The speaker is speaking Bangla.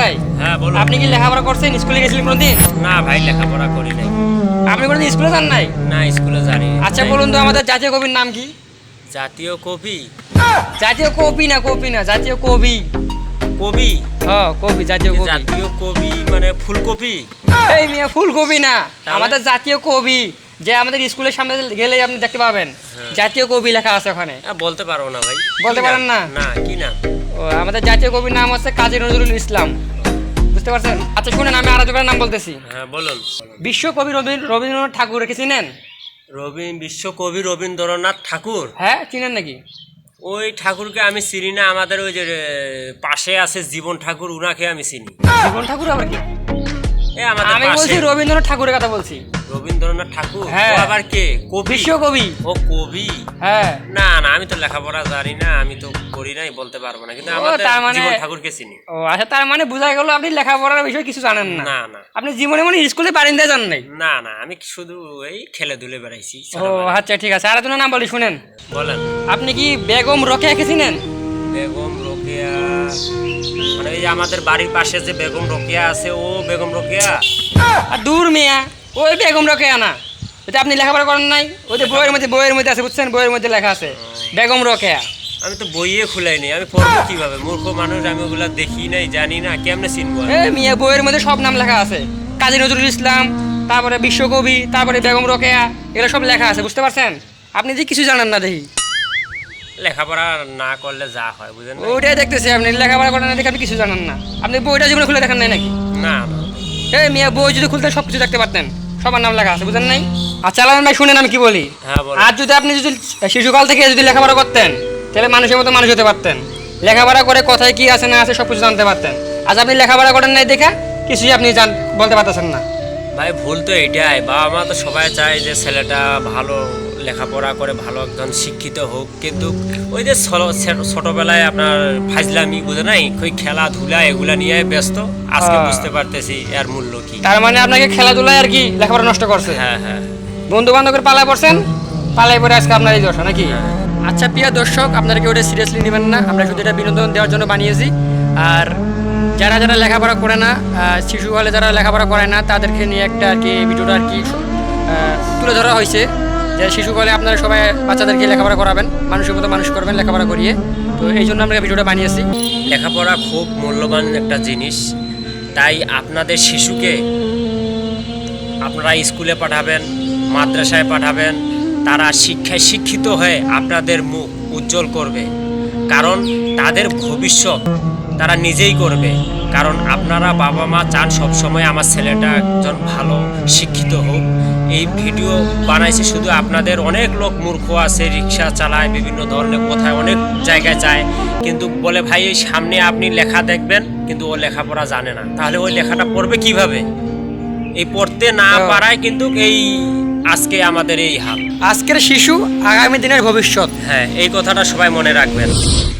ভাই হ্যাঁ বলুন। আপনি কি লেখাপড়া করছেন স্কুলে গেছিলেন কোনদিন? না ভাই লেখাপড়া করি নাই। আপনি কোনদিন স্কুলে যান নাই? না স্কুলে জানি আচ্ছা বলুন তো আমাদের জাতীয় কবির নাম কি? জাতীয় কবি। জাতীয় কবি না কবি না জাতীয় কবি। কবি? হ্যাঁ কবি জাতীয় কবি। জাতীয় কবি মানে ফুলকপি? এই মিয়া ফুলকবি না। আমাদের জাতীয় কবি যে আমাদের স্কুলের সামনে গেলে আপনি দেখতে পাবেন। জাতীয় কবি লেখা আছে ওখানে। বলতে পারব না ভাই। বলতে পারেন না? না কি না আমাদের জাতীয় কবির নাম হচ্ছে কাজী নজরুল ইসলাম। বুঝতে পারছেন? আচ্ছা শুনেন আমি আরও নাম বলতেছি। হ্যাঁ বলুন। বিশ্বকবি রবীন্দ্রনাথ ঠাকুর কি চিনেন? রবি বিশ্বকবি রবীন্দ্রনাথ ঠাকুর? হ্যাঁ চিনেন নাকি? ওই ঠাকুরকে আমি চিনি না আমাদের ওই যে পাশে আছে জীবন ঠাকুর উনাকে আমি চিনি। জীবন ঠাকুর আবার কি? আমি বলছি রবীন্দ্রনাথ ঠাকুরের কথা বলছি। রবীন্দ্রনাথ ঠাকুর? হ্যাঁ। ও আবার কে? কবি? বিশ্বকবি। ও কবি? হ্যাঁ। না না আমি তো লেখাপড়া জানি না আমি তো করি নাই বলতে পারব না। কিন্তু ও, আমাদের তার মানে- জীবন ঠাকুরকে চিনি। ও আচ্ছা তার মানে বোঝা গেল আপনি লেখাপড়ার বিষয়ে কিছু জানেন না। না না। আপনি জীবনে মনে স্কুলে বারিন্দায় যান নাই? না না আমি শুধু এই খেলে দুলে বেড়াইছি ও আচ্ছা ঠিক আছে। আর একজনের নাম বলি শুনেন। বলেন। আপনি কি বেগম রোকেয়াকে চিনেন? বেগম রোকেয়া মানে এই যে আমাদের বাড়ির পাশে যে বেগম রোকেয়া আছে ও বেগম রোকেয়া? আর দূর মিয়া। ওই বেগম রোকেয়া না এটা আপনি লেখাপড়া করেন নাই? ওই যে বইয়ের মধ্যে বইয়ের মধ্যে আছে বুঝছেন? বইয়ের মধ্যে লেখা আছে বেগম রোকেয়া। আমি তো বইয়ে খুলাইনি আমি পড়ব কীভাবে? মূর্খ মানুষ আমি ওগুলা দেখি নাই জানি না কেমনে চিনবো এ মিয়া বইয়ের মধ্যে সব নাম লেখা আছে। কাজী নজরুল ইসলাম তারপরে বিশ্বকবি তারপরে বেগম রোকেয়া এগুলো সব লেখা আছে বুঝতে পারছেন? আপনি যে কিছু জানেন না দেখি। লেখাপড়া না করলে যা হয় বুঝেন ওইটাই দেখতেছি আপনি লেখাপড়া করেন না দেখে আপনি কিছু জানেন না। আপনি বইটা জীবনে খুলে দেখেন নাই নাকি? না না। এই মিয়া বই যদি খুলতে সব কিছু দেখতে পারতেন। সবার নাম লেখা আছে বুঝেন নাই? আচ্ছা আলামিন ভাই শুনেন আমি কি বলি? হ্যাঁ আর যদি আপনি যদি শিশুকাল থেকে যদি লেখাপড়া করতেন তাহলে মানুষের মতো মানুষ হতে পারতেন। লেখাপড়া করে কোথায় কি আছে না আছে সব কিছু জানতে পারতেন। আজ আপনি লেখাপড়া করেন নাই দেখা কিছুই আপনি জান বলতে পারতেছেন না। ভাই ভুল তো এটাই। বাবা মা তো সবাই চায় যে ছেলেটা ভালো লেখাপড়া করে ভালো একজন শিক্ষিত হোক কিন্তু ওই যে ছোট- ছোট- ছোটবেলায় আপনার ফাজলামি বুঝে নাই? ওই খেলাধুলা এগুলা নিয়ে ব্যস্ত? আজকে হ্যাঁ। বুঝতে পারতেছি এর মূল্য কি। তার মানে আপনাকে খেলাধুলায় আর কি লেখাপড়া নষ্ট করছে? হ্যাঁ হ্যাঁ। বন্ধু বান্ধবের পালায় পড়ছেন? পালায় পরে আজকে আপনার এই দশা নাকি? আচ্ছা প্রিয় দর্শক আপনারা কেউ এটা সিরিয়াসলি নেবেন না। আমরা শুধু এটা বিনোদন দেওয়ার জন্য বানিয়েছি। আর যারা যারা লেখাপড়া করে না শিশু হলে যারা লেখাপড়া করে না তাদেরকে নিয়ে একটা আর কি ভিডিওটা আর কি তুলে ধরা হয়েছে। যে শিশু হলে আপনারা সবাই বাচ্চাদেরকে লেখাপড়া করাবেন, মানুষের মতো মানুষ করবেন লেখাপড়া করিয়ে। তো এই জন্য আমরা ভিডিওটা বানিয়েছি। লেখাপড়া খুব মূল্যবান একটা জিনিস। তাই আপনাদের শিশুকে আপনারা স্কুলে পাঠাবেন, মাদ্রাসায় পাঠাবেন, তারা শিক্ষায় শিক্ষিত হয়ে আপনাদের মুখ উজ্জ্বল করবে। কারণ তাদের ভবিষ্যৎ তারা নিজেই করবে। কারণ আপনারা বাবা মা চান সবসময় আমার ছেলেটা একজন ভালো, শিক্ষিত হোক। এই ভিডিও বানাইছে শুধু আপনাদের। অনেক লোক মূর্খ আছে রিক্সা চালায় বিভিন্ন ধরনের কোথায় অনেক জায়গায় যায়। কিন্তু বলে ভাই এই সামনে আপনি লেখা দেখবেন। কিন্তু ও লেখাপড়া জানে না। তাহলে ওই লেখাটা পড়বে কীভাবে? এই পড়তে না। পারায় কিন্তু এই আজকে আমাদের এই হাল। আজকের শিশু আগামী দিনের ভবিষ্যৎ। হ্যাঁ এই কথাটা সবাই মনে রাখবেন।